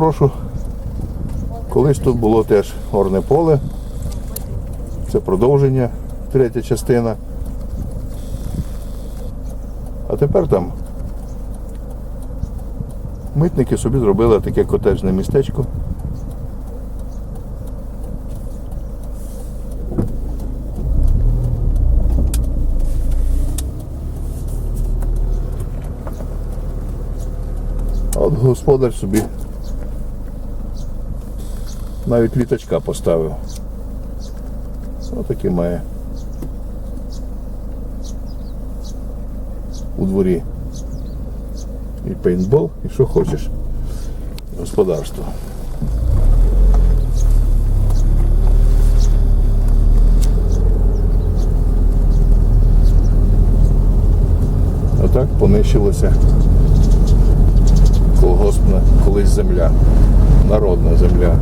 прошу. Колись тут було теж горне поле. Це продовження, третя частина. А тепер там митники собі зробили таке котеджне містечко. От господар собі навіть літачка поставив. Отаке має. У дворі. І пейнтбол, і що хочеш. Господарство. Отак понищилася колгоспна колись земля, народна земля.